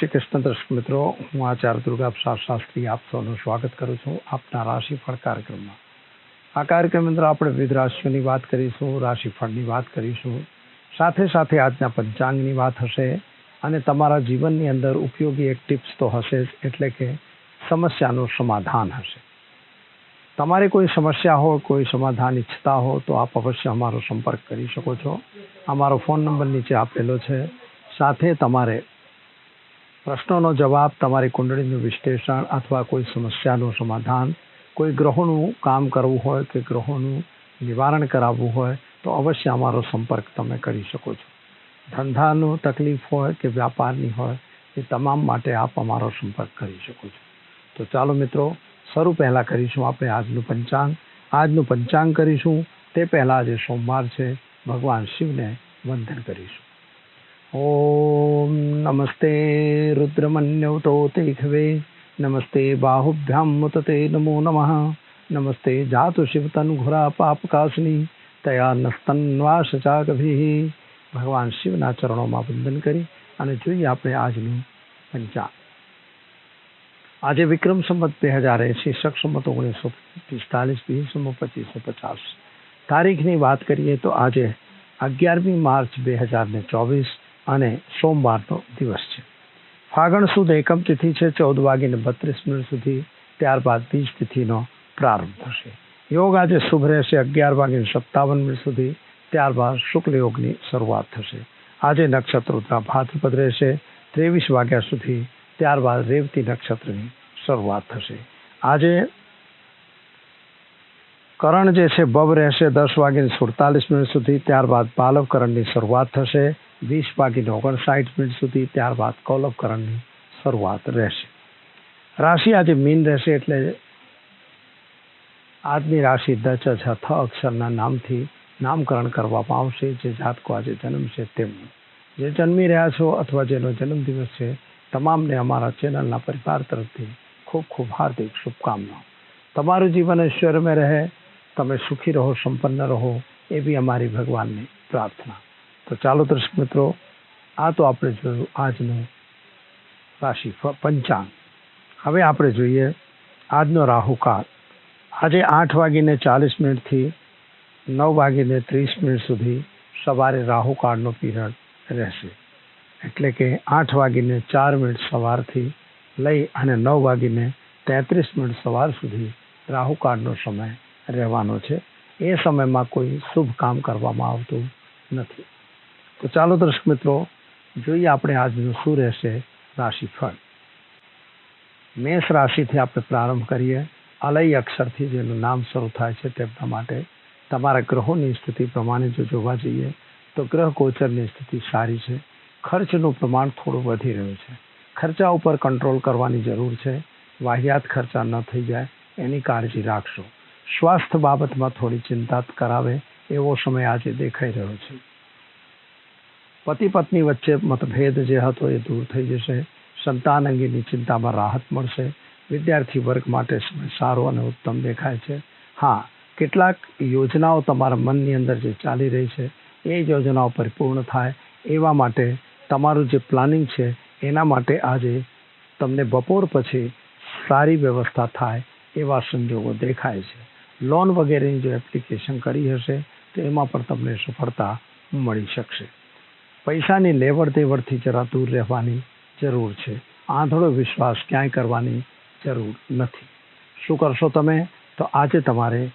શ્રી કૃષ્ણ મિત્રો, હું આચાર્ય દુર્ગા શાસ્ત્રી આપ સૌનું સ્વાગત કરું છું આપના રાશિફળ કાર્યક્રમમાં. આ કાર્યક્રમ અંદર આપણે વિવિધ રાશિઓની વાત કરીશું, રાશિફળની વાત કરીશું. સાથે સાથે આજના પંચાંગની વાત હશે અને તમારા જીવનની અંદર ઉપયોગી એક ટિપ્સ તો હશે જ, એટલે કે સમસ્યાનું સમાધાન હશે. તમારે કોઈ સમસ્યા હોય, કોઈ સમાધાન ઈચ્છતા હો, તો આપ અવશ્ય અમારો સંપર્ક કરી શકો છો. અમારો ફોન નંબર નીચે આપેલો છે. સાથે તમારે પ્રશ્નોનો જવાબ તમારી કુંડળીનું વિશ્લેષણ અથવા કોઈ સમસ્યાનું સમાધાન, કોઈ ગ્રહોનું કામ કરવું હોય કે ગ્રહોનું નિવારણ કરાવવું હોય, તો અવશ્ય અમારો સંપર્ક તમે કરી શકો છો. ધંધાનું તકલીફ હોય કે વ્યાપારની હોય, એ તમામ માટે આપ અમારો સંપર્ક કરી શકો છો. તો ચાલો મિત્રો, શરૂ પહેલાં કરીશું આપણે આજનું પંચાંગ. આજનું પંચાંગ કરીશું. તે પહેલાં જે સોમવાર છે. ભગવાન શિવને વંદન કરીશું. નમસ્તે રુદ્રમન્યવતો તે ખવે નમસ્તે બાહુભ્યામ नमः નમઃ નમસ્તે જાતુ શિવતનુઘુરા પાપકાશની તયા નસ્તન્વાસ ચાકભિઃ ભગવાન શિવના ચરણોમાં વંદન કરી અને જોઈએ આપણે આજનું પંચાંગ આજે વિક્રમ સંમત બે હજાર એંશી સંવત ઓગણીસો પિસ્તાલીસ બીસમો પચીસો પચાસ તારીખની વાત કરીએ તો આજે અગિયારમી માર્ચ બે હજાર ને ચોવીસ અને સોમવારનો દિવસ છે. ફાગણ સુદ એકમ તિથિ છે, ચૌદ વાગીને બત્રીસ મિનિટ સુધી ત્યારબાદ બીજ તિથિનો પ્રારંભ થશે. યોગ આજે શુભ રહેશે, અગિયાર વાગીને સત્તાવન મિનિટ સુધી ત્યારબાદ શુક્લ યોગની શરૂઆત થશે. આજે નક્ષત્ર ઉત્તરા ભાદ્રપદ રહેશે, ત્રેવીસ વાગ્યા સુધી ત્યારબાદ રેવતી નક્ષત્રની શરૂઆત થશે. આજે કરણ જે છે, બબ રહેશે, દસ વાગીને સુડતાલીસ મિનિટ સુધી ત્યારબાદ પાલવકરણની શરૂઆત થશે. વીસ વાગીને ઓગણસાઠ મિનિટ સુધી ત્યારબાદ કૌલવ શરૂઆત રહેશે. રાશિ આજે મીન રહેશે એટલે આજની રાશિ દચ છ અક્ષરના નામથી નામકરણ કરવામાં આવશે. જે જાતકો આજે જન્મ છે તેમનું. જે જન્મી રહ્યા છો અથવા જેનો જન્મદિવસ છે, તમામને અમારા ચેનલના પરિવાર તરફથી ખૂબ ખૂબ હાર્દિક શુભકામનાઓ. તમારું જીવન ઐશ્વર્યમાં રહે. તમે સુખી રહો, સંપન્ન રહો, એવી અમારી ભગવાનની પ્રાર્થના. તો ચાલો દર્શક મિત્રો, આ તો આપણે જોયું આજનું રાશિ પંચાંગ. હવે આપણે જોઈએ આજનો રાહુકાળ. આજે આઠ વાગીને ચાલીસ મિનિટથી નવ વાગીને ત્રીસ મિનિટ સુધી સવારે રાહુકાળનો પીરિયડ રહેશે. એટલે કે આઠ વાગીને ચાર મિનિટ સવારથી લઈ અને નવ વાગીને તેત્રીસ મિનિટ સવાર સુધી રાહુકાળનો સમય રહેવાનો છે. એ સમયમાં કોઈ શુભ કામ કરવામાં આવતું નથી. તો ચાલો દર્શક મિત્રો, જોઈએ આપણે આજનું શું રહેશે રાશિફળ. મેષ રાશિથી આપણે પ્રારંભ કરીએ. અલય અક્ષરથી જેનું નામ શરૂ થાય છે તેમના માટે તમારા ગ્રહોની સ્થિતિ પ્રમાણે જો જોવા જઈએ, તો ગ્રહ ગોચરની સ્થિતિ સારી છે. ખર્ચનું પ્રમાણ થોડું વધી રહ્યું છે. ખર્ચા ઉપર કંટ્રોલ કરવાની જરૂર છે. વાહિયાત ખર્ચા ન થઈ જાય, એની કાળજી રાખશો. સ્વાસ્થ્ય બાબતમાં થોડી ચિંતા કરાવે એવો સમય આજે દેખાઈ રહ્યો છે. પતિ પત્ની વચ્ચે મતભેદ જે હતો એ દૂર થઈ જશે. સંતાન અંગેની ચિંતામાં રાહત મળશે. વિદ્યાર્થી વર્ગ માટે સારો અને ઉત્તમ દેખાય છે. હા, કેટલાક યોજનાઓ તમારા મનની અંદર જે ચાલી રહી છે, એ યોજનાઓ પરિપૂર્ણ થાય એવા માટે તમારું જે પ્લાનિંગ છે, એના માટે આજે તમને બપોર પછી સારી વ્યવસ્થા થાય એવા સંજોગો દેખાય છે. લોન વગેરેની જો એપ્લિકેશન કરી હશે, તો એમાં પણ તમને સફળતા મળી શકશે. પૈસાની લેવડ દેવડથી જરા દૂર રહેવાની જરૂર છે. આંધળો વિશ્વાસ ક્યાંય કરવાની જરૂર નથી. શું કરશો તમે? તો આજે તમારે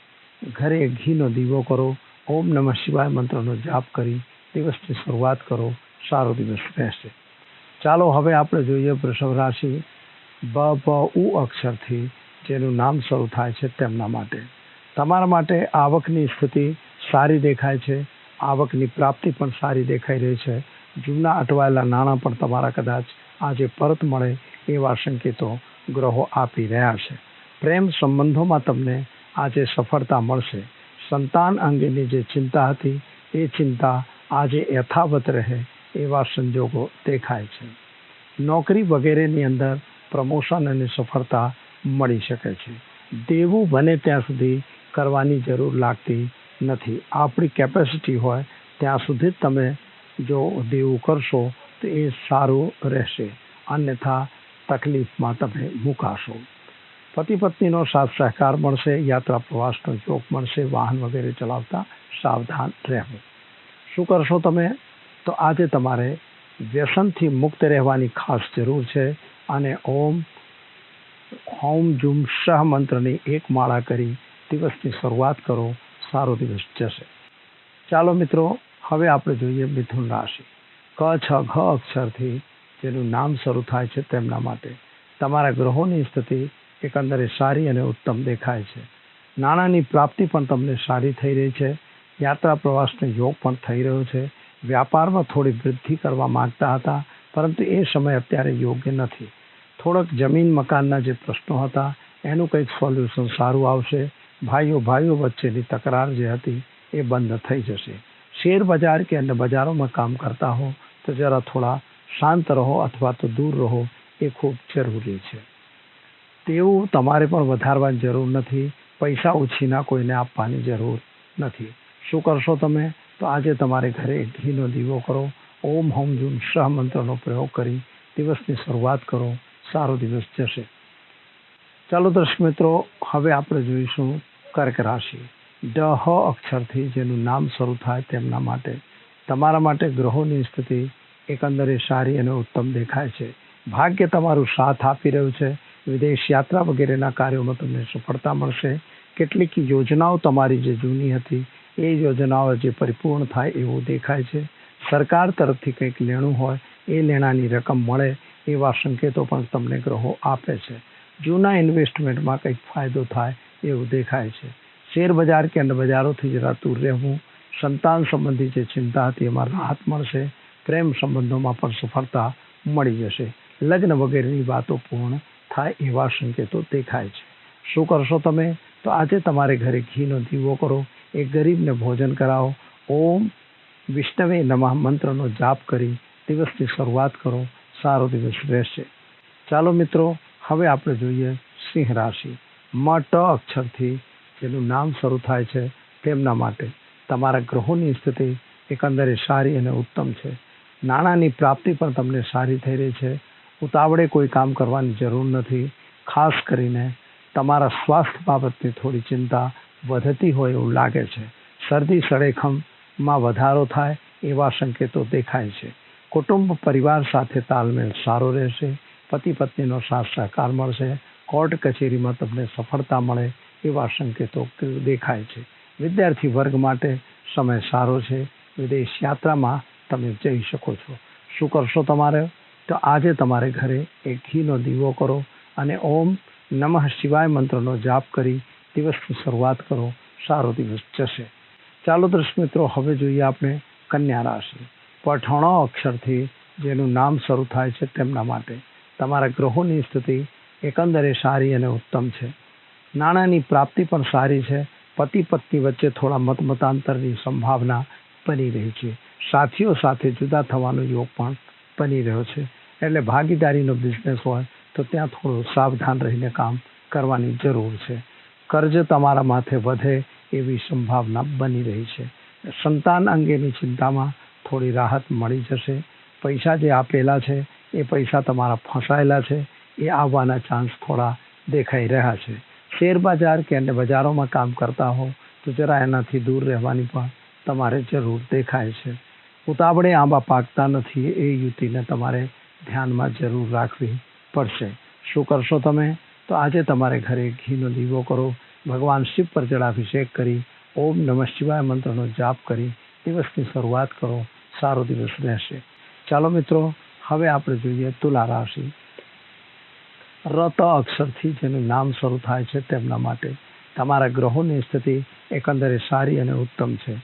ઘરે ઘીનો દીવો કરો, ઓમ નમઃ શિવાય મંત્રનો જાપ કરી, દિવસની શરૂઆત કરો, સારો દિવસ રહેશે. ચાલો હવે આપણે જોઈએ વૃષભ રાશિ. બ બ ઉ અક્ષરથી જેનું નામ શરૂ થાય છે તેમના માટે. તમારા માટે આવકની સ્થિતિ સારી દેખાય છે. આવકની પ્રાપ્તિ પણ સારી દેખાઈ રહી છે. જૂના અટવાયેલા નાણાં પણ તમારા કદાચ આજે પરત મળે એવા સંકેતો ગ્રહો આપી રહ્યા છે. પ્રેમ સંબંધોમાં તમને આજે સફળતા મળશે. સંતાન અંગેની જે ચિંતા હતી, એ ચિંતા આજે યથાવત રહે એવા સંજોગો દેખાય છે. નોકરી વગેરેની અંદર પ્રમોશન અને સફળતા મળી શકે છે. દેવું બને ત્યાં સુધી કરવાની જરૂર લાગતી નથી. આપણી કેપેસિટી હોય ત્યાં સુધી તમે જો દેવું કરશો તો એ સારું રહેશે. અન્યથા તકલીફમાં તમે મુકાશો. પતિ પત્નીનો સાથ સહકાર મળશે, યાત્રા પ્રવાસનો યોગ મળશે, વાહન વગેરે ચલાવતા સાવધાન રહેવું. શું કરશો તમે? તો આજે તમારે વ્યસનથી મુક્ત રહેવાની ખાસ જરૂર છે અને ઓમ હોમ જુમ શાહ મંત્રની એક માળા કરી દિવસની શરૂઆત કરો. સારો દિવસ જશે. ચાલો મિત્રો, હવે આપણે જોઈએ મિથુન રાશિ. ક, છ, ઘ અક્ષરથી જેનું નામ શરૂ થાય છે તેમના માટે. તમારા ગ્રહોની સ્થિતિ એકંદરે સારી અને ઉત્તમ દેખાય છે. નાણાંની પ્રાપ્તિ પણ તમને સારી થઈ રહી છે. યાત્રા પ્રવાસનો યોગ પણ થઈ રહ્યો છે. વ્યાપારમાં થોડી વૃદ્ધિ કરવા માંગતા હતા, પરંતુ એ સમય અત્યારે યોગ્ય નથી. થોડોક જમીન મકાનના જે પ્રશ્નો હતા, એનું કંઈક સોલ્યુશન સારું આવશે. ભાઈઓ ભાઈઓ વચ્ચેની તકરાર જે હતી એ બંધ થઈ જશે. શેર બજાર કે અન્ય બજારોમાં કામ કરતા હો તો જરા થોડા શાંત રહો અથવા તો દૂર રહો એ ખૂબ જરૂરી છે. તેવું તમારે પણ વધારવાની જરૂર નથી. પૈસા ઉછીના કોઈને આપવાની જરૂર નથી. શું કરશો તમે? તો આજે તમારે ઘરે ઘીનો દીવો કરો. ઓમ હોમ જૂન શાહ મંત્રનો પ્રયોગ કરી દિવસની શરૂઆત કરો. સારો દિવસ જશે. ચાલો દર્શક મિત્રો, હવે આપણે જોઈશું કર્ક રાશિ. ડ અક્ષરથી જેનું નામ શરૂ થાય તેમના માટે. તમારા માટે ગ્રહોની સ્થિતિ એકંદરે સારી અને ઉત્તમ દેખાય છે. ભાગ્ય તમારું સાથ આપી રહ્યું છે. વિદેશ યાત્રા વગેરેના કાર્યોમાં તમને સફળતા મળશે. કેટલીક યોજનાઓ તમારી જે જૂની હતી, એ યોજનાઓ જે પરિપૂર્ણ થાય એવું દેખાય છે. સરકાર તરફથી કંઈક લેણું હોય, એ લેણાની રકમ મળે એવા સંકેતો પણ તમને ગ્રહો આપે છે. જૂના ઇન્વેસ્ટમેન્ટમાં કંઈક ફાયદો થાય એવું દેખાય છે. શેર બજાર કે અન્ય બજારોથી જરા દૂર રહેવું, સંતાન સંબંધી જે ચિંતા હતી એમાં રાહત મળશે, પ્રેમ સંબંધોમાં પણ સફળતા મળી જશે. લગ્ન વગેરેની વાતો પૂર્ણ થાય એવા સંકેતો દેખાય છે. શું કરશો તમે? તો આજે તમારે ઘરે ઘીનો દીવો કરો, એ ગરીબને ભોજન કરાવો. ઓમ વિષ્ણવે નમઃ મંત્રનો જાપ કરી દિવસની શરૂઆત કરો. સારો દિવસ રહેશે. ચાલો મિત્રો હવે આપણે જોઈએ સિંહ રાશિ. મટ અક્ષરથી જેનું નામ શરૂ થાય છે તેમના માટે. તમારા ગ્રહોની સ્થિતિ એકંદરે સારી અને ઉત્તમ છે. નાણાંની પ્રાપ્તિ પણ તમને સારી થઈ રહી છે. ઉતાવળે કોઈ કામ કરવાની જરૂર નથી. ખાસ કરીને તમારા સ્વાસ્થ્ય બાબતની થોડી ચિંતા વધતી હોય એવું લાગે છે. શરદી સળેખમમાં વધારો થાય એવા સંકેતો દેખાય છે. કુટુંબ પરિવાર સાથે તાલમેલ સારો રહેશે. પતિ પત્નીનો સાથ સહકાર મળશે. કોર્ટ કચેરીમાં તમને સફળતા મળે એવા સંકેતો દેખાય છે. વિદ્યાર્થી વર્ગ માટે સમય સારો છે. વિદેશ યાત્રામાં તમે જઈ શકો છો. શું કરશો તમારે? તો આજે તમારે ઘરે એક ઘીનો દીવો કરો અને ઓમ નમઃ શિવાય મંત્રનો જાપ કરી દિવસની શરૂઆત કરો. સારો દિવસ જશે. ચાલો દર્શક મિત્રો, હવે જોઈએ આપણે કન્યા રાશિ. પઠણો અક્ષરથી જેનું નામ શરૂ થાય છે તેમના માટે. તમારા ગ્રહોની સ્થિતિ એકંદરે સારી અને ઉત્તમ છે. નાણાંની પ્રાપ્તિ પણ સારી છે. પતિ પત્ની વચ્ચે થોડા મતમતાંતરની સંભાવના બની રહી છે. સાથીઓ સાથે જુદા થવાનો યોગ પણ બની રહ્યો છે. એટલે ભાગીદારીનો બિઝનેસ હોય તો ત્યાં થોડું સાવધાન રહીને કામ કરવાની જરૂર છે. કર્જ તમારા માથે વધે એવી સંભાવના બની રહી છે. સંતાન અંગેની ચિંતામાં થોડી રાહત મળી જશે. પૈસા જે આપેલા છે એ પૈસા તમારા ફસાયેલા છે, એ આવવાના ચાન્સ થોડા દેખાઈ રહ્યા છે. શેર બજાર કે અન્ય બજારોમાં કામ કરતા હો, તો જરા એનાથી દૂર રહેવાની પણ તમારે જરૂર દેખાય છે. ઉતાવળે આંબા પાકતા નથી, એ યુતિને તમારે ધ્યાનમાં જરૂર રાખવી પડશે. શું કરશો તમે? તો આજે તમારે ઘરે ઘીનો દીવો કરો. ભગવાન શિવ પર જળાભિષેક કરી, ઓમ નમઃ શિવાય મંત્રનો જાપ કરી, દિવસની શરૂઆત કરો. સારો દિવસ રહેશે. ચાલો મિત્રો હવે આપણે જોઈએ તુલા રાશિ. રત અક્ષરથી જેનું નામ શરૂ થાય છે તેમના માટે. તમારા ગ્રહોની સ્થિતિ એકંદરે સારી અને ઉત્તમ છે.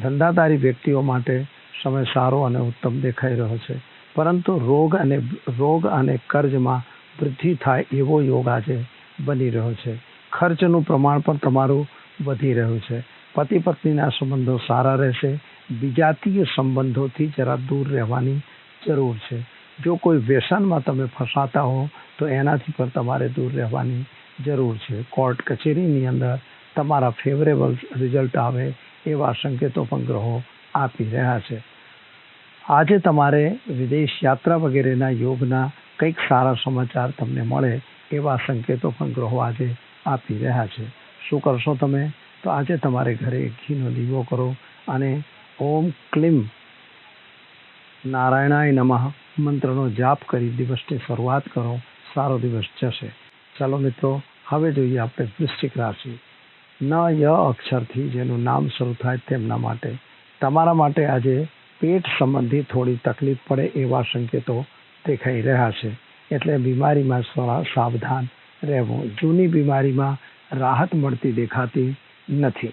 ધંધાદારી વ્યક્તિઓ માટે સમય સારો અને ઉત્તમ દેખાઈ રહ્યો છે. પરંતુ રોગ અને રોગ અને કર્જમાં વૃદ્ધિ થાય એવો યોગ આજે બની રહ્યો છે. ખર્ચનું પ્રમાણ પણ તમારું વધી રહ્યું છે. પતિ પત્નીના સંબંધો સારા રહેશે. વિજાતીય સંબંધોથી જરા દૂર રહેવાની જરૂર છે. જો કોઈ વ્યસનમાં તમે ફસાતા હો, તો એનાથી પણ તમારે દૂર રહેવાની જરૂર છે. કોર્ટ કચેરીની અંદર તમારા ફેવરેબલ રિઝલ્ટ આવે એવા સંકેતો પણ ગ્રહો આપી રહ્યા છે. આજે તમારે વિદેશ યાત્રા વગેરેના યોગના કંઈક સારા સમાચાર તમને મળે એવા સંકેતો પણ ગ્રહો આજે આપી રહ્યા છે. શું કરશો તમે? તો આજે તમારે ઘરે ઘીનો દીવો કરો અને ઓમ ક્લીમ નારાયણાય નમઃ. મંત્રનો જાપ કરી દિવસની શરૂઆત કરો. સારો દિવસ જશે. ચાલો મિત્રો, હવે જોઈએ આપણે વૃશ્ચિક રાશિ. ન ય અક્ષરથી જેનું નામ શરૂ થાય તેમના માટે. તમારા માટે આજે પેટ સંબંધી થોડી તકલીફ પડે એવા સંકેતો દેખાઈ રહ્યા છે. એટલે બીમારીમાં સાવધાન રહેવું. જૂની બીમારીમાં રાહત મળતી દેખાતી નથી.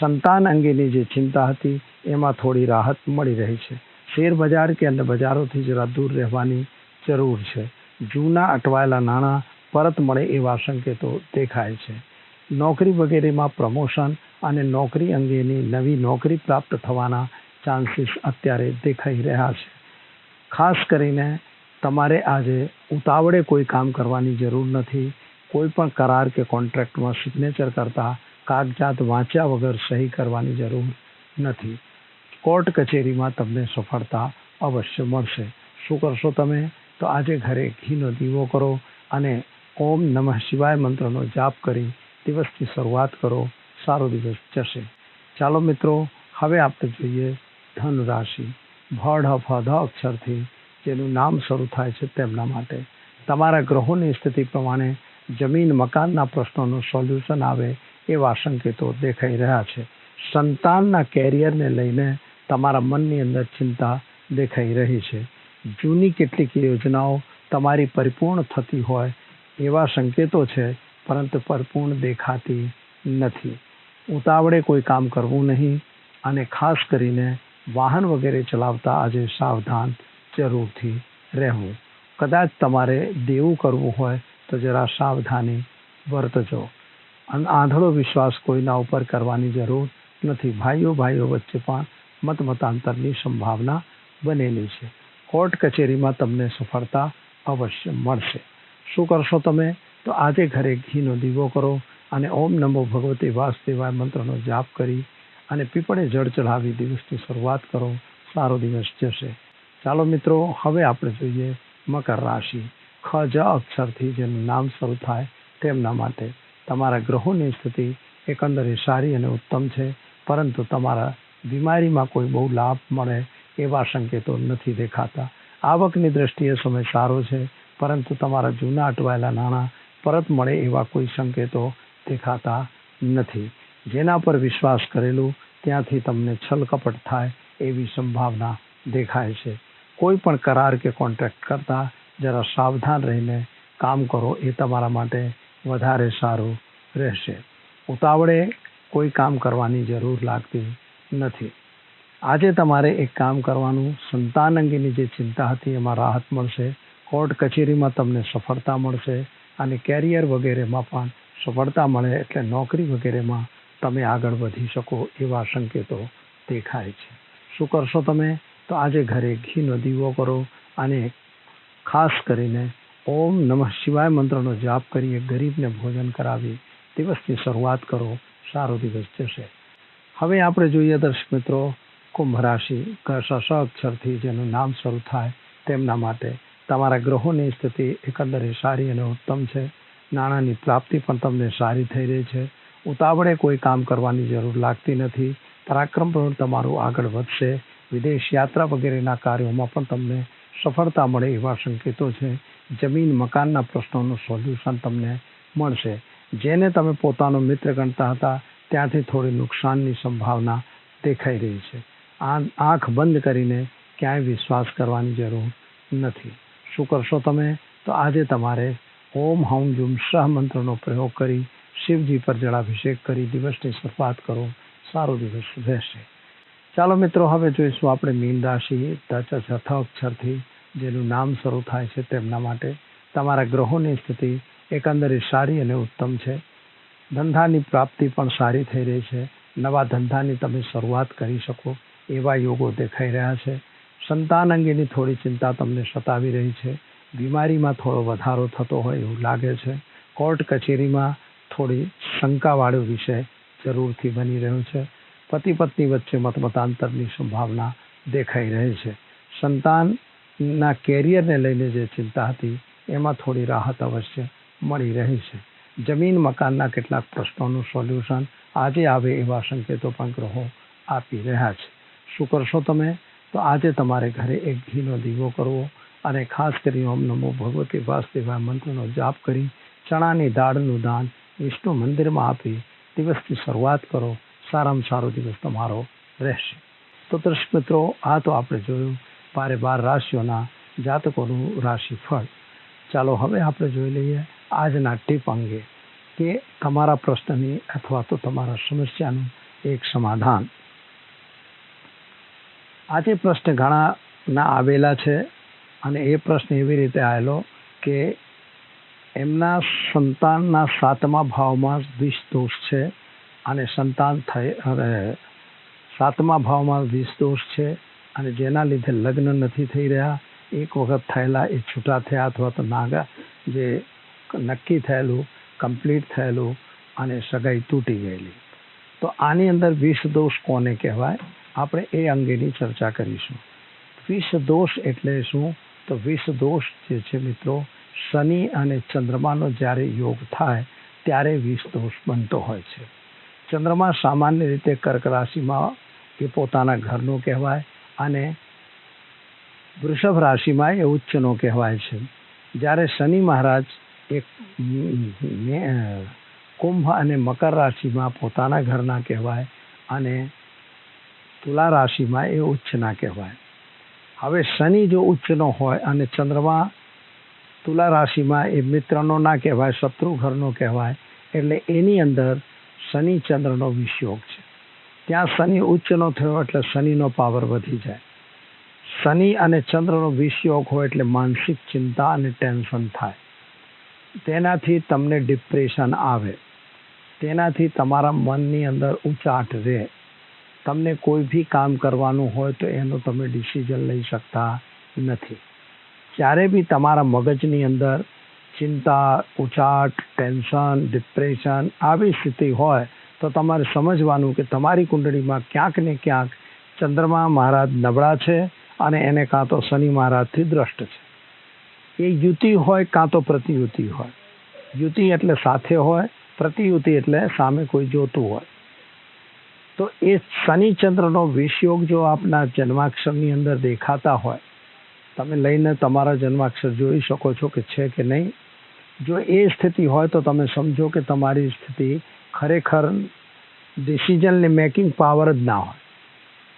સંતાન અંગેની જે ચિંતા હતી, એમાં થોડી રાહત મળી રહી છે. શેર બજાર કે અન્ય બજારોથી જરા દૂર રહેવાની જરૂર છે. જૂના અટવાયેલા નાણાં પરત મળે એવા સંકેતો દેખાય છે. નોકરી વગેરેમાં પ્રમોશન અને નોકરી અંગેની નવી નોકરી પ્રાપ્ત થવાના ચાન્સીસ અત્યારે દેખાઈ રહ્યા છે. ખાસ કરીને તમારે આજે ઉતાવળે કોઈ કામ કરવાની જરૂર નથી. કોઈ પણ કરાર કે કોન્ટ્રાક્ટમાં સિગ્નેચર કરતા કાગજાત વાંચ્યા વગર સહી કરવાની જરૂર નથી. કોર્ટ કચેરીમાં તમને સફળતા અવશ્ય મળશે. શું કરશો તમે? તો આજે ઘરે ઘીનો દીવો કરો અને ઓમ નમઃ શિવાય મંત્રનો જાપ કરી દિવસની શરૂઆત કરો. સારો દિવસ જશે. ચાલો મિત્રો, હવે આપણે જોઈએ ધન રાશિ ભડ હ ધ અક્ષરથી જેનું નામ શરૂ થાય છે તેમના માટે. તમારા ગ્રહોની સ્થિતિ પ્રમાણે જમીન મકાનના પ્રશ્નોનું સોલ્યુશન આવે એવા સંકેતો દેખાઈ રહ્યા છે. સંતાનના કેરિયરને લઈને તમારા મનની અંદર ચિંતા દેખાઈ રહી છે. જૂની કેટલીક યોજનાઓ તમારી પરિપૂર્ણ થતી હોય એવા સંકેતો છે, પરંતુ પરિપૂર્ણ દેખાતી નથી. ઉતાવળે કોઈ કામ કરવું નહીં અને ખાસ કરીને વાહન વગેરે ચલાવતા આજે સાવધાન જરૂરથી રહેવું. કદાચ તમારે દેવું કરવું હોય તો જરા સાવધાની વર્તજો. આંધળો વિશ્વાસ કોઈના ઉપર કરવાની જરૂર નથી. ભાઈઓ ભાઈઓ વચ્ચે પણ મત મતાંતરની સંભાવના બનેલી છે. કોર્ટ કચેરીમાં તમને સફળતા અવશ્ય મળશે. શું કરશો તમે? તો આજે ઘરે ઘીનો દીવો કરો અને ઓમ નમો ભગવતે વાસુદેવાય મંત્રનો જાપ કરી અને પીપળે જળ ચઢાવી દિવસની શરૂઆત કરો. સારો દિવસ જશે. ચાલો મિત્રો, હવે આપણે જોઈએ મકર રાશિ. ખ, જ અક્ષરથી જેનું નામ શરૂ થાય તેમના માટે. તમારા ગ્રહોની સ્થિતિ એકંદરે સારી અને ઉત્તમ છે, પરંતુ તમારા બીમારીમાં કોઈ બહુ લાભ મળે એવા સંકેતો નથી દેખાતા. આવકની દ્રષ્ટિએ સમય સારો છે, પરંતુ તમારા જૂના અટવાયેલા નાણાં પરત મળે એવા કોઈ સંકેતો દેખાતા નથી. જેના પર વિશ્વાસ કરેલું ત્યાંથી તમને છલકપટ થાય એવી સંભાવના દેખાય છે. કોઈ પણ કરાર કે કોન્ટ્રાક્ટ કરતા જરા સાવધાન રહીને કામ કરો એ તમારા માટે વધારે સારું રહેશે. ઉતાવળે કોઈ કામ કરવાની જરૂર લાગતી નથી. આજે તમારે એક કામ કરવાનું. સંતાન અંગેની જે ચિંતા હતી, એમાં રાહત મળશે. કોર્ટ કચેરીમાં તમને સફળતા મળશે અને કેરિયર વગેરેમાં પણ સફળતા મળે એટલે નોકરી વગેરેમાં તમે આગળ વધી શકો એવા સંકેતો દેખાય છે. શું કરશો તમે? તો આજે ઘરે ઘીનો દીવો કરો અને ખાસ કરીને ઓમ નમઃ શિવાય મંત્રનો જાપ કરીએ. ગરીબને ભોજન કરાવી દિવસની શરૂઆત કરો. સારો દિવસ જશે. હવે આપણે જોઈએ દર્શક મિત્રો, કુંભ રાશિ સ અક્ષરથી જેનું નામ શરૂ થાય તેમના માટે. તમારા ગ્રહોની સ્થિતિ એકંદરે સારી અને ઉત્તમ છે. નાણાંની પ્રાપ્તિ પણ તમને સારી થઈ રહી છે. ઉતાવળે કોઈ કામ કરવાની જરૂર લાગતી નથી. પરાક્રમ પણ તમારું આગળ વધશે. વિદેશ યાત્રા વગેરેના કાર્યોમાં પણ તમને સફળતા મળે એવા સંકેતો છે. જમીન મકાનના પ્રશ્નોનું સોલ્યુશન તમને મળશે. જેને તમે પોતાનો મિત્ર ગણતા હતા ત્યાંથી થોડી નુકસાનની સંભાવના દેખાઈ રહી છે. આંખ બંધ કરીને ક્યાંય વિશ્વાસ કરવાની જરૂર નથી. શું કરશો તમે? તો આજે તમારે ઓમ હમ જુમ સહ મંત્રનો પ્રયોગ કરી શિવજી પર જળાભિષેક કરી દિવસની શરૂઆત કરો. સારો દિવસ રહેશે. ચાલો મિત્રો, હવે જોઈશું આપણે મીન રાશિ છઠ્ઠા અક્ષરથી જેનું નામ શરૂ થાય છે તેમના માટે. તમારા ગ્રહોની સ્થિતિ એકંદરે સારી અને ઉત્તમ છે. ધંધાની પ્રાપ્તિ પણ સારી થઈ રહી છે. નવા ધંધાની તમે શરૂઆત કરી શકો. એવા યોગો દેખાઈ રહ્યા છે. સંતાન અંગેની થોડી ચિંતા તમને સતાવી રહી છે. બીમારીમાં થોડો વધારો થતો હોય એવું લાગે છે. કોર્ટ કચેરીમાં થોડી શંકાવાળો વિષય જરૂરથી બની રહ્યો છે. પતિ પત્ની વચ્ચે મતમતાંતરની સંભાવના દેખાઈ રહી છે. સંતાનના કેરિયરને લઈને જે ચિંતા હતી, એમાં થોડી રાહત અવશ્ય મળી રહી છે. જમીન મકાનના કેટલાક પ્રશ્નોનું સોલ્યુશન આજે આવે એવા સંકેતો પણ ગ્રહો આપી રહ્યા છે. શું કરશો તમે? તો આજે તમારે ઘરે એક ઘીનો દીવો કરવો અને ખાસ કરી ઓમ નમો ભગવતી વાસુદેવા મંત્રનો જાપ કરી ચણાની દાળનું દાન વિષ્ણુ મંદિરમાં આપી દિવસની શરૂઆત કરો. સારામાં સારો દિવસ તમારો રહેશે. તો દર્શક મિત્રો, આ તો આપણે જોયું બારે બાર રાશિઓના જાતકોનું રાશિફળ. ચાલો હવે આપણે જોઈ લઈએ આજના ટીપ અંગે કે તમારા પ્રશ્નની અથવા તો તમારા સમસ્યાનું એક સમાધાન. આજે પ્રશ્ન ઘણા ના આવેલા છે અને એ પ્રશ્ન એવી રીતે આવેલો કે એમના સંતાનના સાતમા ભાવમાં દોષ છે અને સંતાન થઈ સાતમા ભાવમાં દોષ છે અને જેના લીધે લગ્ન નથી થઈ રહ્યા. એક વખત થયેલા એ છૂટા થયા અથવા તો નાગા જે નક્કી થયેલું કમ્પ્લીટ થયેલું અને સગાઈ તૂટી ગયેલી. તો આની અંદર વિષ દોષ કોને કહેવાય? આપણે એ અંગેની ચર્ચા કરીશું. વિષ દોષ એટલે શું? તો વિષ દોષ જે છે મિત્રો, શનિ અને ચંદ્રમાનો જ્યારે યોગ થાય, ત્યારે વિષ દોષ બનતો હોય છે. ચંદ્રમા સામાન્ય રીતે કર્ક રાશિમાં એ પોતાના ઘરનો કહેવાય અને વૃષભ રાશિમાં એ ઉચ્ચનો કહેવાય છે. જ્યારે શનિ મહારાજ કુંભ અને મકર રાશિમાં પોતાના ઘરના કહેવાય અને તુલા રાશિમાં એ ઉચ્ચના કહેવાય. હવે શનિ જો ઉચ્ચનો હોય અને ચંદ્રમા તુલા રાશિમાં એ મિત્રનો ના કહેવાય, શત્રુ ઘરનો કહેવાય, એટલે એની અંદર શનિ ચંદ્રનો વિષયોગ છે. ત્યાં શનિ ઉચ્ચનો થયો એટલે શનિનો પાવર વધી જાય. શનિ અને ચંદ્રનો વિષયોગ હોય એટલે માનસિક ચિંતા અને ટેન્શન થાય. તેનાથી તમને ડિપ્રેશન આવે. તેનાથી તમારા મનની અંદર ઉચાટ રહે. તમને કોઈ બી કામ કરવાનું હોય તો એનો તમે ડિસિઝન લઈ શકતા નથી. જ્યારે બી તમારા મગજની અંદર ચિંતા, ઉચાટ ટેન્શન ડિપ્રેશન આવી સ્થિતિ હોય તો તમારે સમજવાનું કે તમારી કુંડળીમાં ક્યાંક ને ક્યાંક ચંદ્રમા મહારાજ નબળા છે અને એને કાં તો શનિ મહારાજથી દ્રષ્ટ છે. એ યુતિ હોય કાં તો પ્રતિયુતિ હોય. યુતિ એટલે સાથે હોય, પ્રતિયુતિ એટલે સામે કોઈ જોતું હોય. તો એ શનિ ચંદ્રનો વિષયોગ જો આપના જન્માક્ષરની અંદર દેખાતા હોય, તમે લઈને તમારા જન્માક્ષર જોઈ શકો છો કે છે કે નહીં. જો એ સ્થિતિ હોય તો તમે સમજો કે તમારી સ્થિતિ ખરેખર ડિસિઝનની મેકિંગ પાવર જ ના હોય.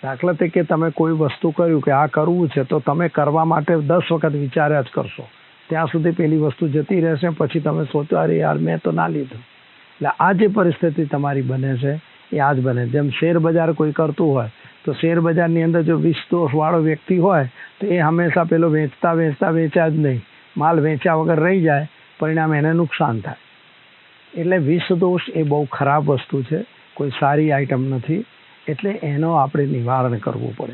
દાખલા તરીકે તમે કોઈ વસ્તુ કર્યું કે આ કરવું છે, તો તમે કરવા માટે દસ વખત વિચાર્યા જ કરશો. ત્યાં સુધી પેલી વસ્તુ જતી રહેશે, પછી તમે સોચો, અરે યાર, મેં તો ના લીધું. એટલે આ જે પરિસ્થિતિ તમારી બને છે, એ આ જ બને જેમ શેર બજાર કોઈ કરતું હોય, તો શેર બજારની અંદર જો વીસ દોષવાળો વ્યક્તિ હોય, તો એ હંમેશા પેલો વેચતા વેચતા વેચ્યા જ નહીં. માલ વેચ્યા વગર રહી જાય, પરિણામે એને નુકસાન થાય. એટલે વિષ દોષ એ બહુ ખરાબ વસ્તુ છે. કોઈ સારી આઈટમ નથી. એટલે એનો આપણે નિવારણ કરવું પડે.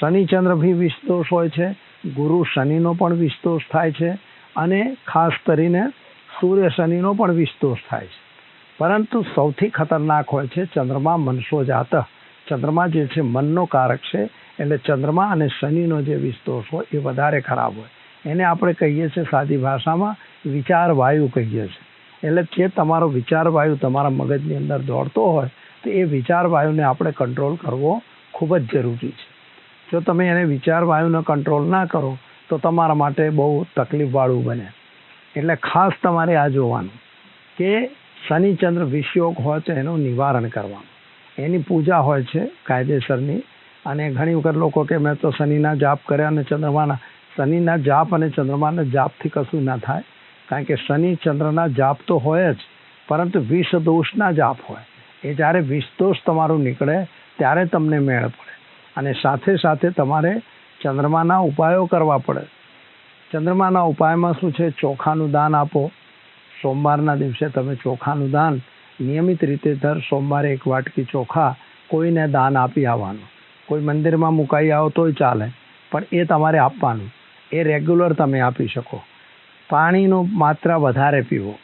શનિચંદ્ર ભી વિષદોષ હોય છે, ગુરુ શનિનો પણ વિષદોષ થાય છે અને ખાસ કરીને સૂર્ય શનિનો પણ વિષદોષ થાય છે. પરંતુ સૌથી ખતરનાક હોય છે ચંદ્રમા મનસો જાત. ચંદ્રમા જે છે મનનો કારક છે, એટલે ચંદ્રમા અને શનિનો જે વિષદોષ હોય એ વધારે ખરાબ હોય. એને આપણે કહીએ છીએ સાદી ભાષામાં વિચાર વાયુ કહીએ છીએ. એટલે જે તમારો વિચાર વાયુ તમારા મગજની અંદર દોડતો હોય તો એ વિચાર વાયુને આપણે કંટ્રોલ કરવો ખૂબ જ જરૂરી છે. જો તમે એને વિચાર વાયુને કંટ્રોલ ના કરો, તો તમારા માટે બહુ તકલીફવાળું બને. એટલે ખાસ તમારે આ જોવાનું કે શનિચંદ્ર વિષયોગ હોય તો એનું નિવારણ કરવાનું. એની પૂજા હોય છે કાયદેસરની. અને ઘણી વખત લોકો કે મેં તો શનિના જાપ કર્યા અને ચંદ્રમાના, શનિના જાપ અને ચંદ્રમાના જાપથી કશું ના થાય. કારણ કે શનિ ચંદ્રના જાપ તો હોય જ, પરંતુ વિષ દોષના જાપ હોય. એ જ્યારે વિષદોષ તમારું નીકળે, ત્યારે તમને મેળ પડે. અને સાથે સાથે તમારે ચંદ્રમાના ઉપાયો કરવા પડે. ચંદ્રમાના ઉપાયમાં શું છે? ચોખાનું દાન આપો. સોમવારના દિવસે તમે ચોખાનું દાન નિયમિત રીતે દર સોમવારે એક વાટકી ચોખા કોઈને દાન આપી આવવાનું. કોઈ મંદિરમાં મુકાઈ આવો તોય ચાલે, પણ એ તમારે આપવાનું. એ રેગ્યુલર તમે આપી શકો. પાણીનો માત્રા વધારે પીવો.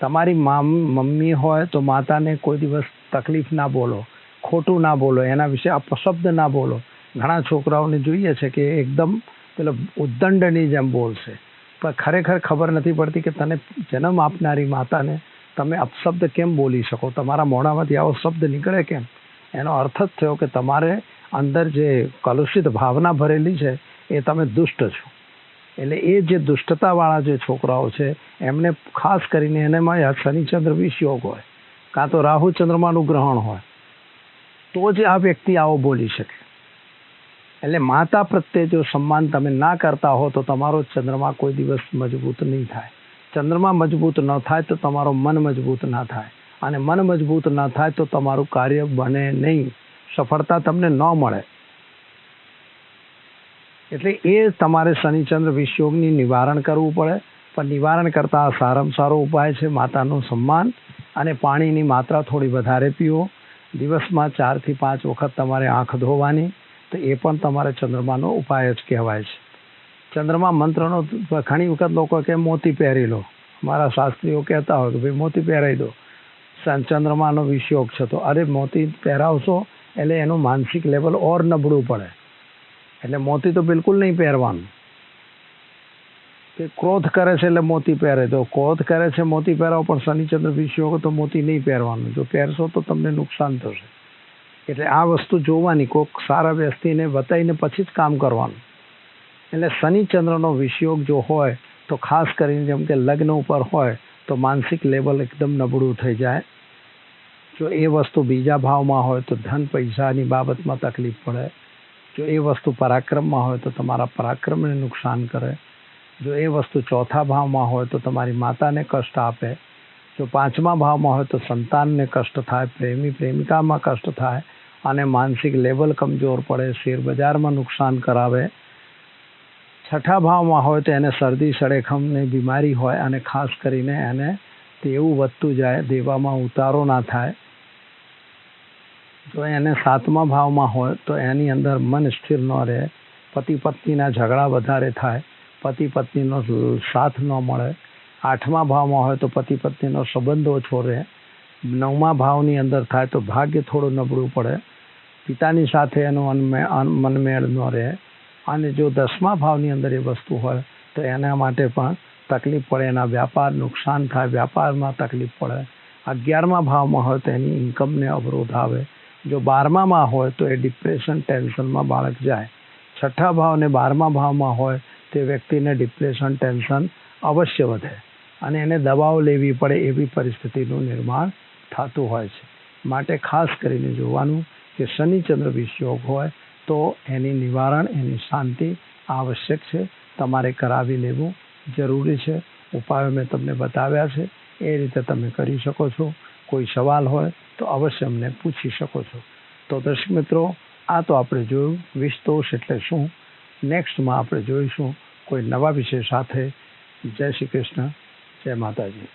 તમારી મામ, મમ્મી હોય તો માતાને કોઈ દિવસ તકલીફ ના બોલો, ખોટું ના બોલો, એના વિશે અપશબ્દ ના બોલો. ઘણા છોકરાઓને જોઈએ છે કે એકદમ પેલો ઉદ્દંડની જેમ બોલશે. પણ ખરેખર ખબર નથી પડતી કે તને જન્મ આપનારી માતાને તમે અપશબ્દ કેમ બોલી શકો? તમારા મોઢામાંથી આવો શબ્દ નીકળે કેમ? એનો અર્થ જ થયો કે તમારે અંદર જે કલુષિત ભાવના ભરેલી છે એ તમે દુષ્ટ છો. એટલે એ જે દુષ્ટતાવાળા જે છોકરાઓ છે, એમને ખાસ કરીને એનેમાં શનિચંદ્ર વિષયોગ હોય, કાં તો રાહુ ચંદ્રમાનું ગ્રહણ હોય, તો જ આ વ્યક્તિ આવો બોલી શકે. એટલે માતા પ્રત્યે જો સન્માન તમે ના કરતા હો, તો તમારો ચંદ્રમા કોઈ દિવસ મજબૂત નહીં થાય. ચંદ્રમા મજબૂત ન થાય તો તમારો મન મજબૂત ના થાય. અને મન મજબૂત ના થાય તો તમારું કાર્ય બને નહીં. સફળતા તમને ન મળે. એટલે એ તમારે શનિચંદ્ર વિષયોગની નિવારણ કરવું પડે. પણ નિવારણ કરતાં સારામાં સારો ઉપાય છે, માતાનું સન્માન અને પાણીની માત્રા થોડી વધારે પીવો. દિવસમાં ચારથી પાંચ વખત તમારે આંખ ધોવાની, તો એ પણ તમારે ચંદ્રમાનો ઉપાય જ કહેવાય છે. ચંદ્રમા મંત્રનો ઘણી વખત લોકો કે મોતી પહેરી લો. મારા શાસ્ત્રીઓ કહેતા હોય કે ભાઈ, મોતી પહેરાવી દો. ચંદ્રમાનો વિષયોગ છે તો, અરે મોતી પહેરાવશો એટલે એનું માનસિક લેવલ ઓર નબળું પડે. એટલે મોતી તો બિલકુલ નહીં પહેરવાનું. કે ક્રોધ કરે છે એટલે મોતી પહેરે. તો ક્રોધ કરે છે, મોતી પહેરાવો, પણ શનિચંદ્ર વિષયોગ તો મોતી નહીં પહેરવાનું. જો પહેરશો તો તમને નુકસાન થશે. એટલે આ વસ્તુ જોવાની કોઈક સારા વ્યક્તિને બતાવીને પછી જ કામ કરવાનું. એટલે શનિચંદ્રનો વિષયોગ જો હોય, તો ખાસ કરીને જેમ કે લગ્ન ઉપર હોય, તો માનસિક લેવલ એકદમ નબળું થઈ જાય. જો એ વસ્તુ બીજા ભાવમાં હોય, તો ધન પૈસાની બાબતમાં તકલીફ પડે. જો એ વસ્તુ પરાક્રમમાં હોય તો તમારા પરાક્રમને નુકસાન કરે. જો એ વસ્તુ ચોથા ભાવમાં હોય તો તમારી માતાને કષ્ટ આપે. જો પાંચમા ભાવમાં હોય તો સંતાનને કષ્ટ થાય, પ્રેમી પ્રેમિકામાં કષ્ટ થાય અને માનસિક લેવલ કમજોર પડે શેરબજારમાં નુકસાન કરાવે. છઠ્ઠા ભાવમાં હોય તો એને શરદી સળેખમની બીમારી હોય અને ખાસ કરીને એને તેવું વધતું જાય, દેવામાં ઉતારો ના થાય. જો એને સાતમા ભાવમાં હોય તો એની અંદર મન સ્થિર ન રહે. પતિ પત્નીના ઝઘડા વધારે થાય. પતિ પત્નીનો સાથ ન મળે. આઠમા ભાવમાં હોય તો પતિ પત્નીનો સંબંધ ઓછો રહે. નવમા ભાવની અંદર થાય તો ભાગ્ય થોડું નબળું પડે. પિતાની સાથે એનો અનમે- મનમેળ ન રહે. અને જો દસમા ભાવની અંદર એ વસ્તુ હોય તો એના માટે પણ તકલીફ પડે. એના વ્યાપાર નુકસાન થાય. વ્યાપારમાં તકલીફ પડે. અગિયારમા ભાવમાં હોય તો એની ઇન્કમને અવરોધ આવે. જો બારમામાં હોય તો એ ડિપ્રેશન ટેન્શનમાં બાળક જાય. છઠ્ઠા ભાવ ને બારમા ભાવમાં હોય તે વ્યક્તિને ડિપ્રેશન ટેન્શન અવશ્ય વધે અને એને દવાઓ લેવી પડે એવી પરિસ્થિતિનું નિર્માણ થતું હોય છે. માટે ખાસ કરીને જોવાનું કે શનિચંદ્ર વિષયોગ હોય તો એની નિવારણ, એની શાંતિ આવશ્યક છે. તમારે કરાવી લેવું જરૂરી છે. ઉપાયો મેં તમને બતાવ્યા છે. એ રીતે તમે કરી શકો છો. કોઈ સવાલ હોય તો અવશ્ય અમને પૂછી શકો છો. તો દર્શક મિત્રો, આ તો આપણે જોયું વિસ્તોષ એટલે શું? નેક્સ્ટમાં આપણે જોઈશું કોઈ નવા વિષય સાથે. જય શ્રી કૃષ્ણ, જય માતાજી.